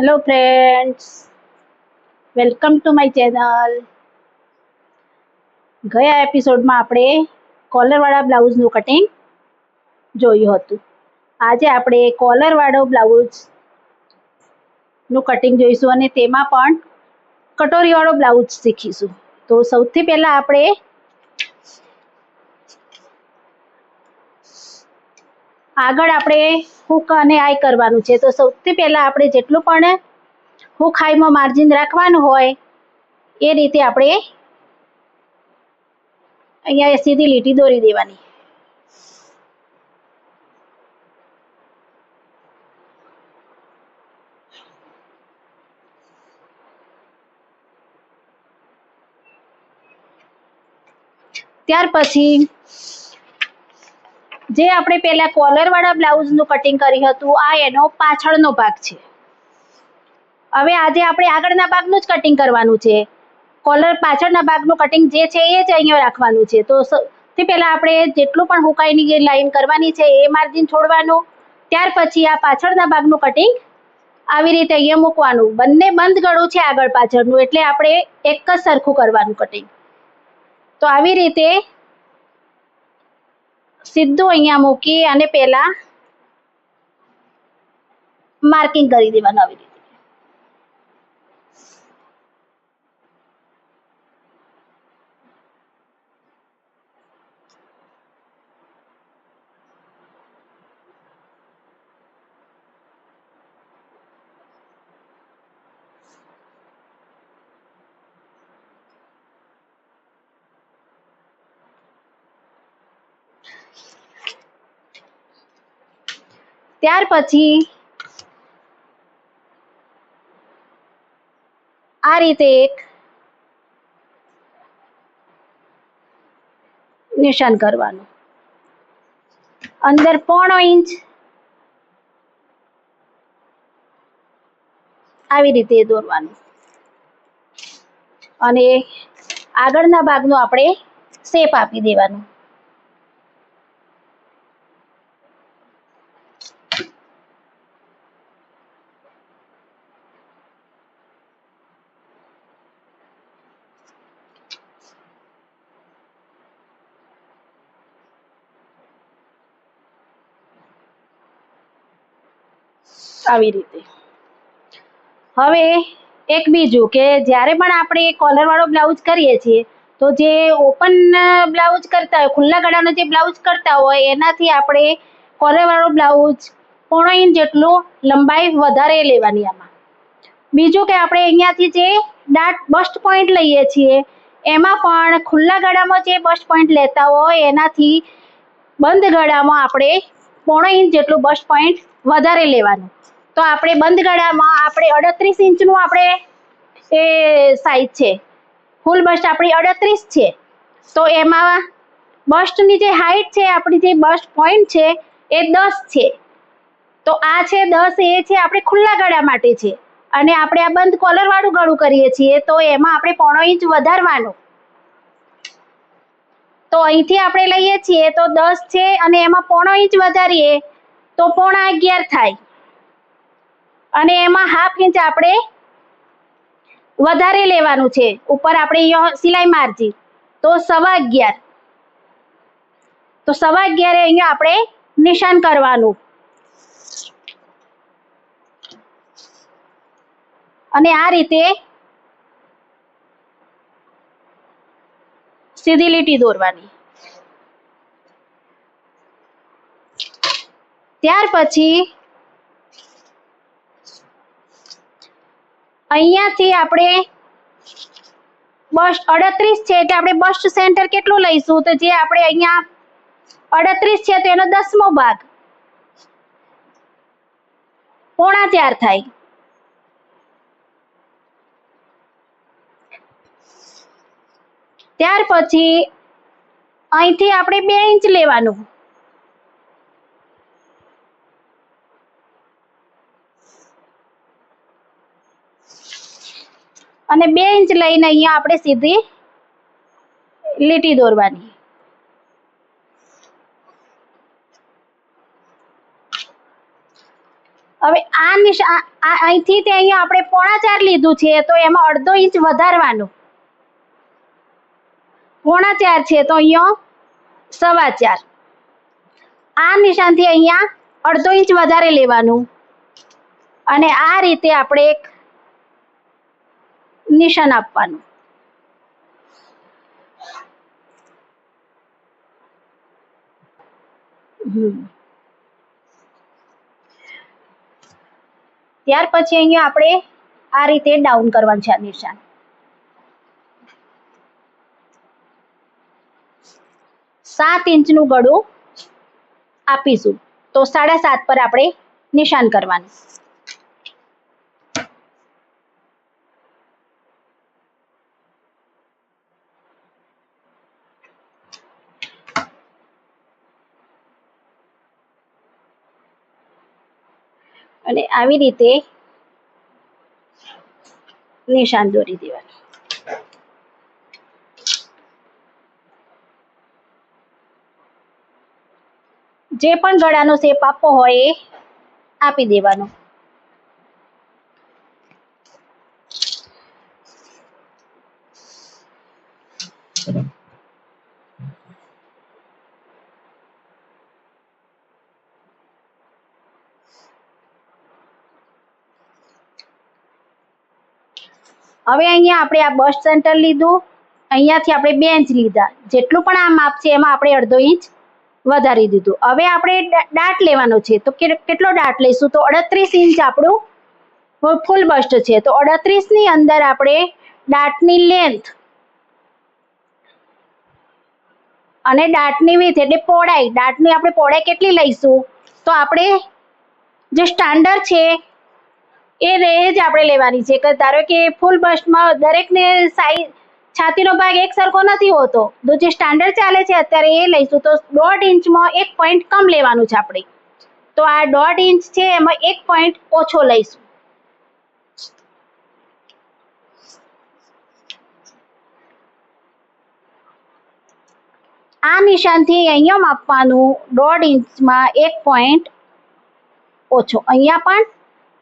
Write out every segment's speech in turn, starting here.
Hello friends welcome to my channel ગયા એપિસોડમાં આપણે કોલરવાળા બ્લાઉઝનું કટિંગ જોયું હતું. આજે આપણે કોલરવાળો બ્લાઉઝનું કટિંગ જોઈશું અને તેમાં પણ કટોરીવાળો બ્લાઉઝ શીખીશું. તો સૌથી પહેલાં આપણે આગળ આપણે હુક અને આઈ કરવાનું છે. તો સૌથી પહેલાં આપણે જેટલું પણ હુક હાઈમાં માર્જિન રાખવાનું હોય, એ રીતે આપણે અહીંયા સીધી લીટી દોરી દેવાની. ત્યાર પછી જે આપણે પહેલા કોલરવાળા બ્લાઉઝનું કટિંગ કર્યું હતું, આ એનો પાછળનો ભાગ છે. હવે આજે આપણે આગળના ભાગનું જ કટિંગ કરવાનું છે. કોલર પાછળના ભાગનું કટિંગ જે છે એ જ અહીંયા રાખવાનું છે. તો સૌથી પહેલાં આપણે જેટલું પણ હુકાઈની લાઈન કરવાની છે એ માર્જિન છોડવાનું, ત્યાર પછી આ પાછળના ભાગનું કટિંગ આવી રીતે અહીંયા મૂકવાનું. બંને બંધ ગળું છે આગળ પાછળનું, એટલે આપણે એક જ સરખું કરવાનું કટિંગ તો આવી રીતે સીધું અહીંયા મૂકી અને પહેલાં માર્કિંગ કરી દેવાનું આવી રીતે. ત્યાર પછી આ રીતે એક નિશાન કરવાનું. અંદર પોણો ઇંચ આવી રીતે દોરવાનું. અને આગળના ભાગનો આપણે શેપ આપી દેવાનું. આવી રીતે. હવે એક બીજું કે જ્યારે પણ આપણે કોલરવાળો બ્લાઉઝ કરીએ છીએ, તો જે ઓપન બ્લાઉઝ કરતા હોય, ખુલ્લા ગળાનો જે બ્લાઉઝ કરતા હોય, એનાથી આપણે કોલરવાળો બ્લાઉઝ પોણો ઇંચ જેટલું લંબાઈ વધારે લેવાની આમાં. બીજું કે આપણે અહીંયાથી જે ડાટ બસ્ટ પોઈન્ટ લઈએ છીએ, એમાં પણ ખુલ્લા ગળામાં જે બસ્ટ પોઈન્ટ લેતા હોય, એનાથી બંધ ગળામાં આપણે પોણો ઇંચ જેટલું બસ પોઈન્ટ વધારે લેવાનું. તો આપણે બંધ ગળામાં આપણે અડત્રીસ ઇંચનું આપણે એ સાઈઝ છે. ફૂલ બસ્ટ આપણી અડત્રીસ છે. તો એમાં બસ્ટની જે હાઈટ છે, આપણી જે બસ્ટ પોઈન્ટ છે, એ દસ છે. તો આ છે દસ, એ છે આપણે ખુલ્લા ગળા માટે છે. અને આપણે આ બંધ કોલરવાળું ગળું કરીએ છીએ, તો એમાં આપણે પોણો ઇંચ વધારવાનું. તો અહીંથી આપણે લઈએ છીએ, તો દસ છે અને એમાં પોણો ઇંચ વધારીએ, તો પોણા અગિયાર થાય. અને એમાં હાફ ઇંચ આપણે વધારે લેવાનું છે. ઉપર આપણે સિલાઈ મારજી. તો સવા અગિયાર. તો સવા અગિયારે અહીંયા આપણે નિશાન કરવાનું. અને આ રીતે સીધી લીટી દોરવાની. ત્યાર પછી અહીંયાથી આપણે બસ અડત્રીસ છે એટલે આપણે બસ સેન્ટર કેટલું લઈશું? તો જે આપણે અહીંયા અડત્રીસ છે તો એનો દસમો ભાગ. પોણા ચાર થાય. ત્યાર પછી અહીંથી આપણે બે ઇંચ લેવાનું. અને બે ઇંચ લઈને અહીંયા આપણે સીધી લીટી દોરવાની. હવે આ નિશા અહીંથી તે અહીંયા આપણે પોણા ચાર લીધું છે, તો એમાં અડધો ઇંચ વધારવાનું. પોણા ચાર છે તો અહીંયા સવા ચાર. આ નિશાનથી અહીંયા અડધો ઇંચ વધારે લેવાનું. અને આ રીતે આપણે એક નિશાન આપવાનું. ત્યાર પછી અહીંયા આપણે આ રીતે ડાઉન કરવાનું છે આ નિશાન. સાત ઇંચનું ગળું આપીશું. તો સાડા સાત પર આપણે નિશાન કરવાનું. અને આવી રીતે નિશાન દોરી દેવાનું. જે પણ ગળાનો શેપ આપવો હોય એ આપી દેવાનો. હવે અહીંયા આપણે આ બસ સેન્ટર લીધું. અહીંયાથી આપણે બે ઇંચ લીધા. જેટલું પણ આ માપ છે એમાં આપણે અડધો ઇંચ વધારી દીધું. હવે આપણે દાંત લેવાનો છે. તો કેટલો ડાટ લઈશું? તો અડત્રીસ ઇંચ આપણું ફૂલ બસ્ટ છે. તો અડત્રીસની અંદર આપણે ડાટની લેન્થ અને ડાટની વિથ એટલે પહોળાઈ. ડાટની આપણે પહોળાઈ કેટલી લઈશું? તો આપણે જે સ્ટાન્ડર્ડ છે, એ રેન્જ આપણે લેવાની છે. કે ધારો કે ફૂલ બસ્ટમાં દરેકને સાઈઝ છાતીનો ભાગ એક સરખો નથી હોતો. તો જે સ્ટાન્ડર્ડ ચાલે છે, અત્યારે એ લઈશું. તો દોઢ ઇંચમાં એક પોઈન્ટ કમ લેવાનું છે આપણે. તો આ દોઢ ઇંચ છે, એમાં એક પોઈન્ટ ઓછો લઈશું. આ નિશાનથી અહીંયા માપવાનું દોઢ ઇંચમાં એક પોઈન્ટ ઓછો. અહીંયા પણ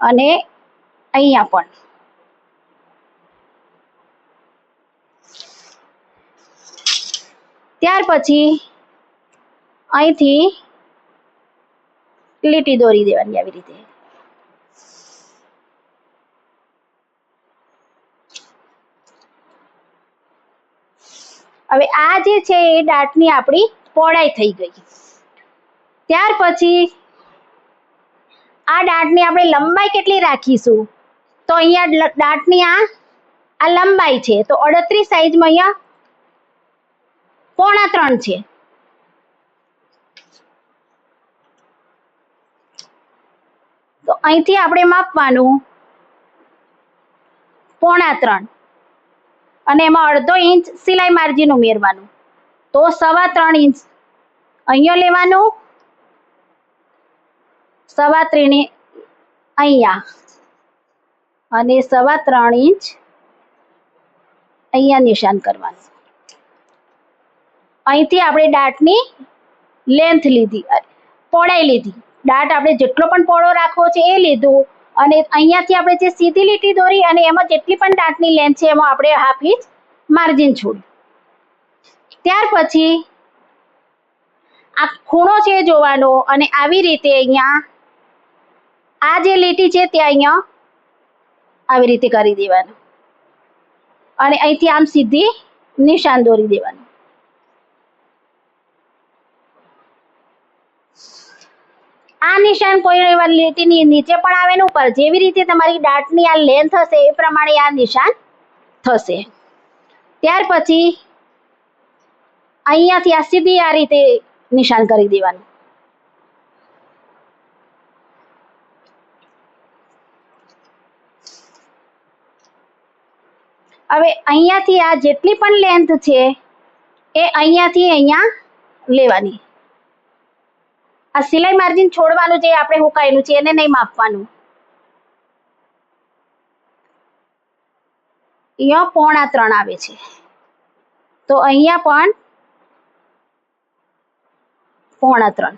અને અહીંયા પણ. ત્યાર પછી અહીંથી લીટી દોરી દેવાની આવી રીતે. હવે આ જે છે એ દાંતની આપણી પહોળાઈ થઈ ગઈ. ત્યાર પછી આ દાંતની આપણે લંબાઈ કેટલી રાખીશું? તો અહીંયા દાંતની આ આ લંબાઈ છે. તો અડત્રીસ સાઈઝમાં અહીંયા પોણા ત્રણ છે. તો અહીંથી આપણે માપવાનું પોણા ત્રણ. અને એમાં અડધો ઇંચ સિલાઈ માર્જિન ઉમેરવાનું. તો સવા ત્રણ ઇંચ. અહીંયા લેવાનું સવા ત્રણે અહીંયા. અને સવા ત્રણ ઇંચ અહીંયા નિશાન કરવાનું. અહીંથી આપણે દાંતની લેન્થ લીધી પહોળાઈ લીધી. દાંત આપણે જેટલો પણ પહોળો રાખવો છે એ લીધું અને અહીંયાથી આપણે જે સીધી લીટી દોરી અને એમાં જેટલી પણ દાંતની લેન્થ છે એમાં આપણે હાફ ઇંચ માર્જિન છોડી. ત્યાર પછી આ ખૂણો છે જોવાનો અને આવી રીતે અહીંયા આ જે લીટી છે ત્યાં અહીંયા આવી રીતે કરી દેવાનું. અને અહીંથી આમ સીધી નિશાન દોરી દેવાનું. આ નિશાન કોઈ એવા લીટીની નીચે પણ આવે ને ઉપર. જેવી રીતે તમારી દાંતની આ લેન્થ હશે, એ પ્રમાણે આ નિશાન થશે. ત્યાર પછી અહીંયાથી આ સીધી આ રીતે નિશાન કરી દેવાનું. હવે અહીંયાથી આ જેટલી પણ લેન્થ છે, એ અહીંયાથી અહીંયા લેવાની. આ સિલાઈ માર્જિન છોડવાનું જે આપણે હુકાયેલું છે, એને નહીં માપવાનું. અહીંયા પોણા ત્રણ આવે છે. તો અહીંયા પણ પોણા ત્રણ.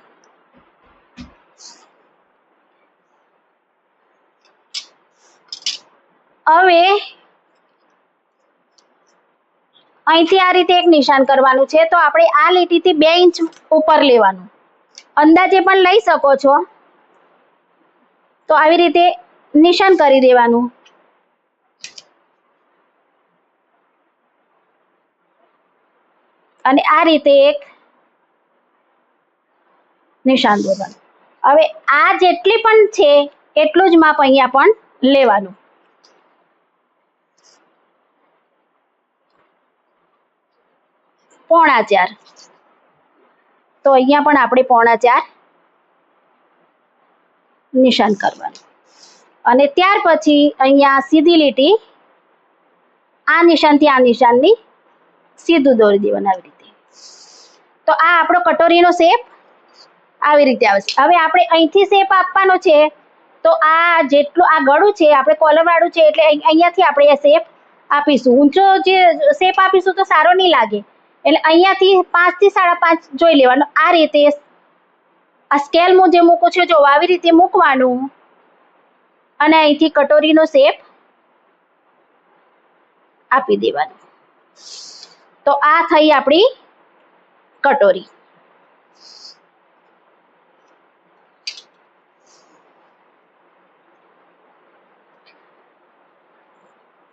હવે અહીંથી આ રીતે એક નિશાન કરવાનું છે, તો આપણે આ લીટીથી બે ઇંચ ઉપર લેવાનું. અંદાજે પણ લઈ શકો છો. તો આવી રીતે નિશાન કરી દેવાનું. અને આ રીતે એક નિશાન દોરવાનું. હવે આ જેટલી પણ છે, એટલું જ માપ અહીંયા પણ લેવાનું. પોણા ચાર. તો અહીંયા પણ આપણે પોણા ચાર નિશાન કરવાનું. અને ત્યાર પછી અહીંયા સીધી લીટી, આ નિશાનથી આ નિશાનની સીધું દોરી દેવાનું આવી રીતે. તો આ આપણો કટોરીનો શેપ આવી રીતે આવશે હવે આપણે અહીંથી શેપ આપવાનો છે, તો આ જેટલું, આ ગળું છે, આપણે કોલરવાળું છે, એટલે અહીંયાથી આપણે આ શેપ આપીશું. ઊંચો જે શેપ આપીશું તો સારો નહીં લાગે. એટલે અહીંયાથી પાંચથી સાડા પાંચ જોઈ લેવાનું. આ રીતે આ સ્કેલ હું જે મૂકું છું જો આવી રીતે મૂકવાનું અને અહીંથી કટોરીનો શેપ આપી દેવાનો. તો આ થઈ આપણી કટોરી.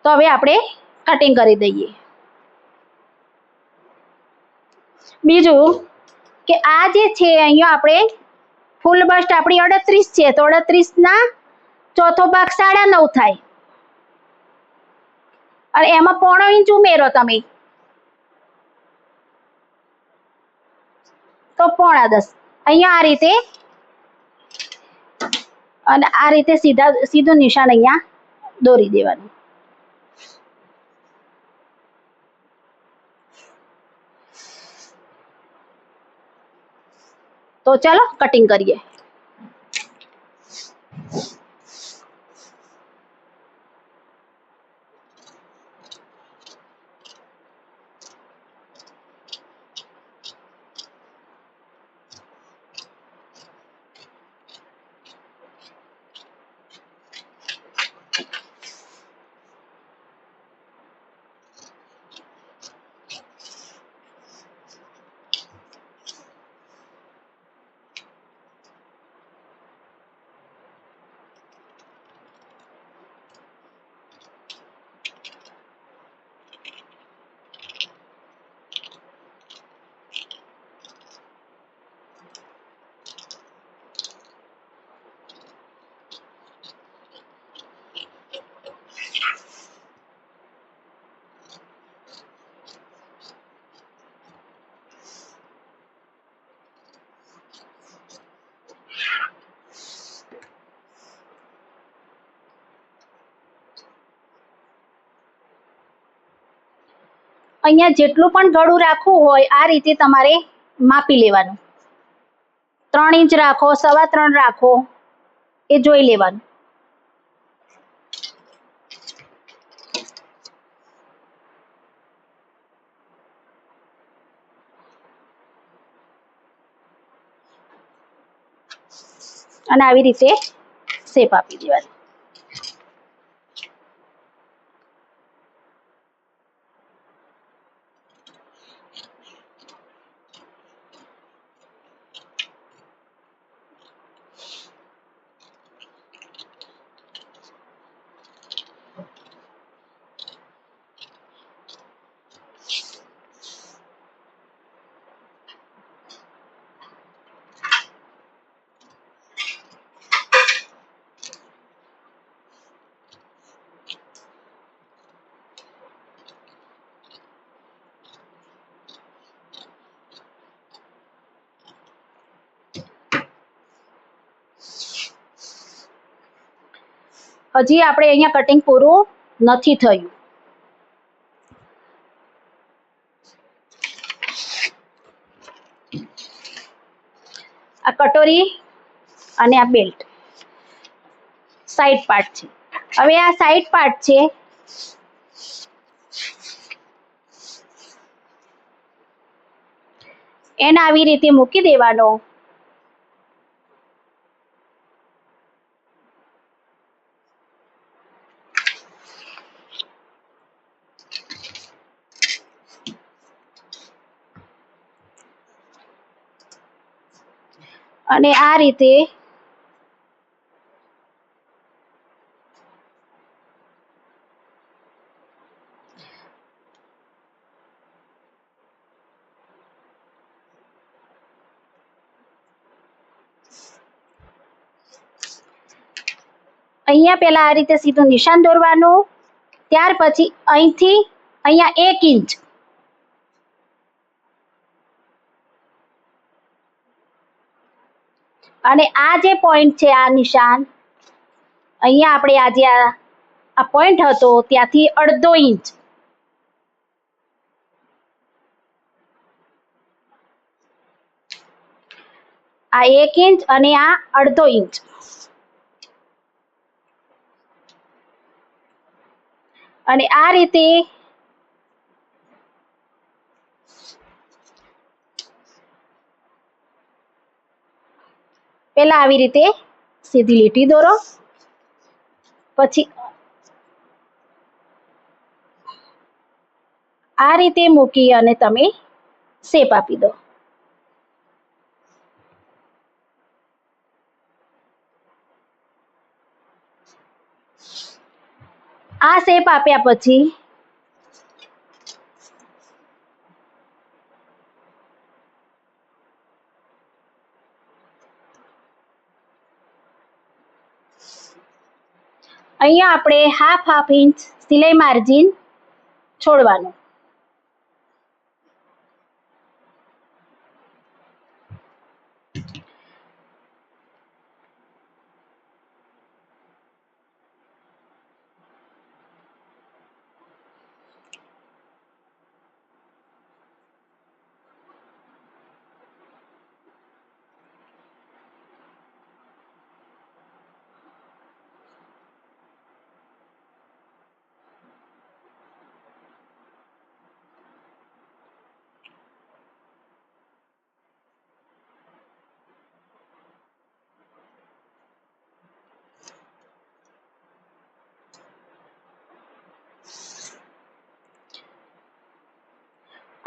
તો હવે આપણે કટિંગ કરી દઈએ. બીજું કે આ જે છે અહીંયા આપણે ફૂલ બસ્ટ આપણી અડત્રીસ છે, તો અડત્રીસના ચોથો ભાગ સાડા નવ થાય. અને એમાં પોણો ઇંચ ઉમેરો તમે. તો પોણા દસ. અહીંયા આ રીતે અને આ રીતે સીધા, સીધું નિશાન અહીંયા દોરી દેવાનું. તો ચાલો કટિંગ કરીએ. અહીંયા જેટલું પણ ગળું રાખવું હોય, આ રીતે તમારે માપી લેવાનું. ત્રણ ઇંચ રાખો, સવા ત્રણ રાખો, એ જોઈ લેવાનું. અને આવી રીતે શેપ આપી દેવાનું. હજી આપણે અહીંયા કટિંગ પૂરું નથી થયું. આ કટોરી અને આ બેલ્ટ સાઈડ પાર્ટ છે. હવે આ સાઈડ પાર્ટ છે. એને આવી રીતે મૂકી દેવાનો. અને આ રીતે અહીંયા પેલા આ રીતે સીધું નિશાન દોરવાનું, ત્યાર પછી અહીંથી અહીંયા એક ઇંચ અને આ જે પોઈન્ટ છે, આ નિશાન, અહીંયા આપણે આજે આ આ પોઈન્ટ હતો, ત્યાંથી અડધો ઇંચ આ એક ઇંચ અને આ અડધો ઇંચ અને આ રીતે પેલા આવી રીતે સીધી લીટી દોરો. પછી આ રીતે મૂકી અને તમે શેપ આપી દો. આ શેપ આપ્યા પછી અહીંયા આપણે હાફ હાફ ઇંચ સિલાઈ માર્જિન છોડવાનું.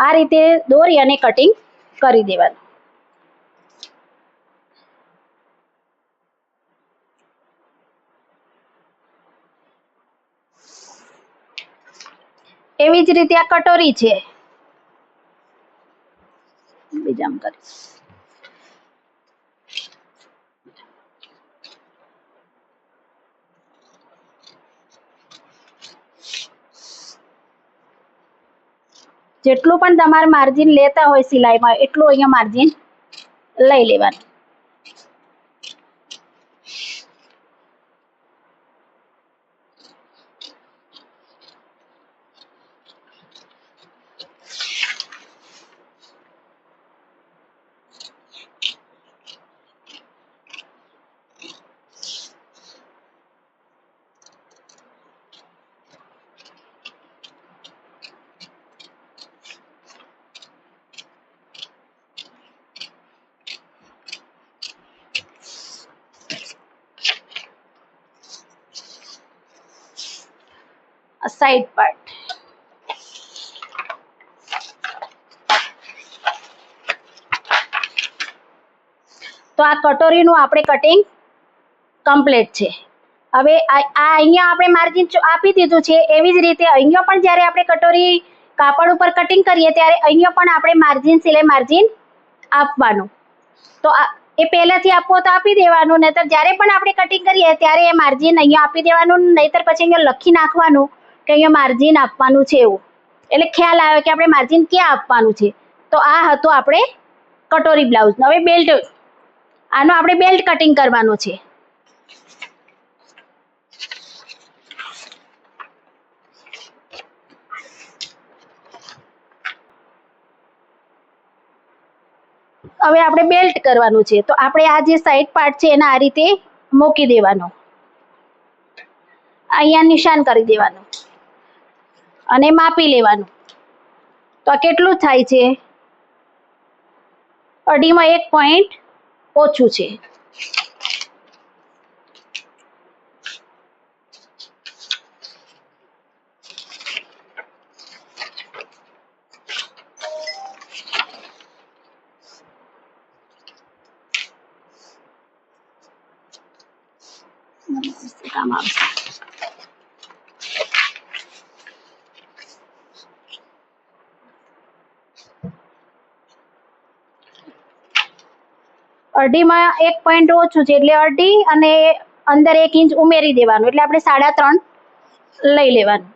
આ રીતે દોરી અને કટિંગ કરી દેવાનું. એવી જ રીતે આ કટોરી છે. બીજામ કરી જેટલું પણ તમારે માર્જિન લેતા હોય સિલાઈમાં એટલું અહીંયા માર્જિન લઈ લેવાનું આ સાઈડ પાર્ટ તો આ કટોરીનું આપણે કટિંગ કમ્પ્લીટ છે. હવે આ અહીંયા આપણે માર્જિન આપી દીધું છે. એવી જ રીતે અહીંયા પણ જ્યારે આપણે કટોરી કાપડ ઉપર કટિંગ કરીએ ત્યારે અહીંયા પણ આપણે માર્જિન સિલાઈ માર્જિન આપવાનું. તો એ પહેલાંથી આપવો તો આપી દેવાનું. નહીતર જ્યારે પણ આપણે કટિંગ કરીએ ત્યારે એ માર્જિન અહીંયા આપી દેવાનું. નહીતર પછી અહીંયા લખી નાખવાનું. કે અહીંયા માર્જિન આપવાનું છે એવું. એટલે ખ્યાલ આવે કે આપણે માર્જિન ક્યાં આપવાનું છે. તો આ હતું આપણે કટોરી બ્લાઉઝ હવે બેલ્ટ આનો આપણે બેલ્ટ કટિંગ કરવાનો છે. હવે આપણે બેલ્ટ કરવાનું છે. તો આપણે આ જે સાઈડ પાર્ટ છે એને આ રીતે મૂકી દેવાનો. અહીંયા નિશાન કરી દેવાનું. અને માપી લેવાનું. તો આ કેટલું થાય છે? અઢીમાં એક પોઈન્ટ ઓછું છે. કામ આવશે અઢીમાં એક પોઈન્ટ ઓછું છે એટલે અઢી અને અંદર એક ઇંચ ઉમેરી દેવાનું. એટલે આપણે સાડા ત્રણ લઈ લેવાનું.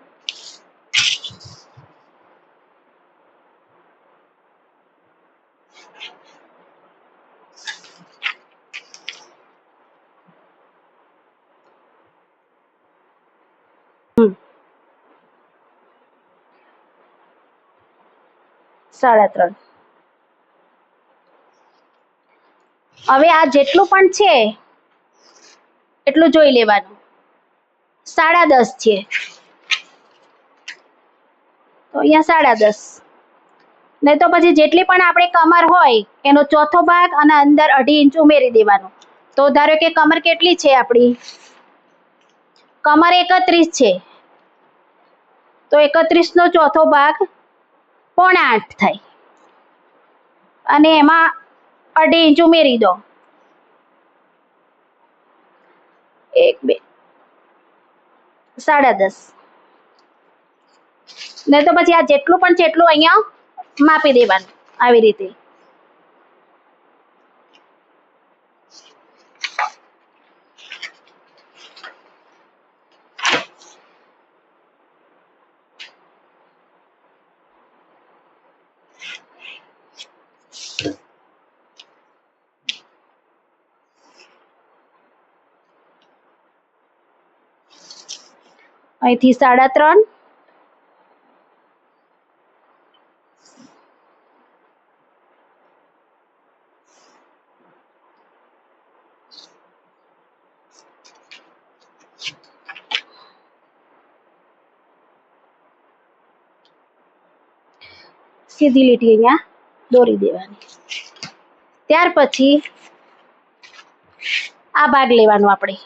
સાડા ત્રણ. હવે આ જેટલું પણ છે, એટલું જોઈ લેવાનું. સાડા દસ છે. તો અહીંયા સાડા દસ. નહીં તો પછી જેટલી પણ આપણે કમર હોય, એનો ચોથો ભાગ અને અંદર અઢી ઇંચ ઉમેરી દેવાનો. તો ધારો કે કમર કેટલી છે આપણી? કમર એકત્રીસ છે. તો એકત્રીસ નો ચોથો ભાગ પોણા આઠ થાય. અને એમાં અઢી ઇંચ ઉમેરી દો. એક, બે. સાડા દસ. ને તો પછી આ જેટલું પણ છે એટલું અહીંયા માપી દેવાનું આવી રીતે. અહીંથી સાડા ત્રણ. સીધી લીટી અહીંયા દોરી દેવાની. ત્યાર પછી આ ભાગ લેવાનો આપણે.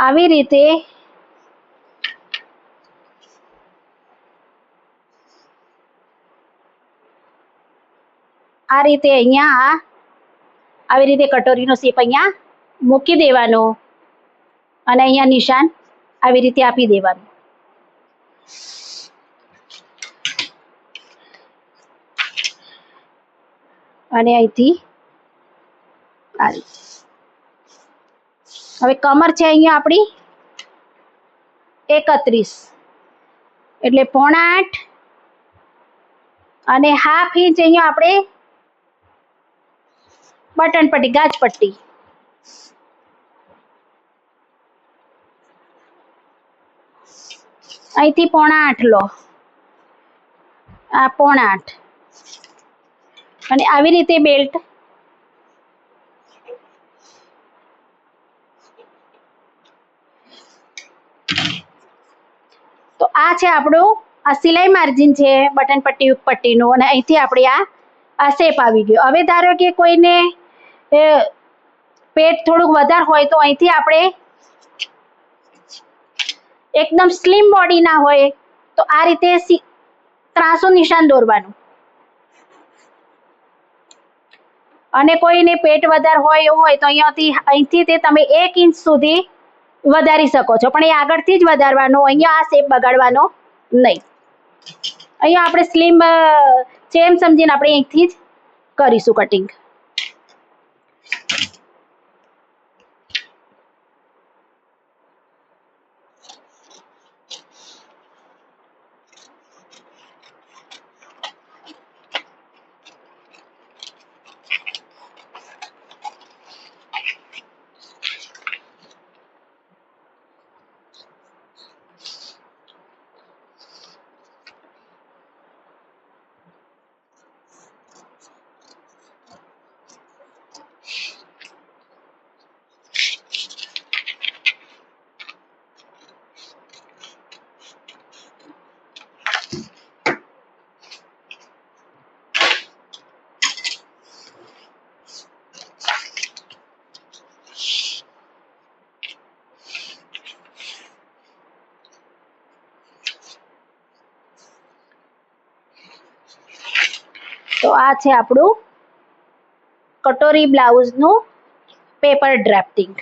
આવી રીતે આ રીતે અહીંયા આવી રીતે કટોરીનો શેપ અહીંયા મૂકી દેવાનો અને અહીંયા નિશાન આવી રીતે આપી દેવાનું. અને અહીંથી આ રીતે. હવે કમર છે અહીંયા આપણી એકત્રીસ. એટલે પોણા આઠ અને હાફ ઇંચ અહીંયા આપણે બટન પટ્ટી, ગાજ પટ્ટી. અહીંથી પોણા આઠ લો. આ પોણા આઠ અને આવી રીતે બેલ્ટ તો આ છે આપણું, આ સિલાઈ માર્જિન છે, બટન પટ્ટી પટ્ટીનું અને અહીંથી આપણે આ શેપ આવી ગયો. હવે ધારો કે કોઈને પેટ થોડુંક વધારે હોય તો અહીંથી આપણે એકદમ સ્લિમ બોડી ના હોય, તો આ રીતે ત્રાસો નિશાન દોરવાનું. અને કોઈને પેટ વધારે હોય એવું હોય તો અહીંયાથી, અહીંથી તે તમે એક ઇંચ સુધી વધારી શકો છો. પણ એ આગળથી જ વધારવાનો, અહીંયા આ શેપ બગાડવાનો નહીં. અહીંયા આપણે સ્લીમ છે એમ સમજીને આપણે અહીંથી જ કરીશું કટિંગ તો આ છે આપણું કટોરી બ્લાઉઝનું પેપર ડ્રાફ્ટિંગ.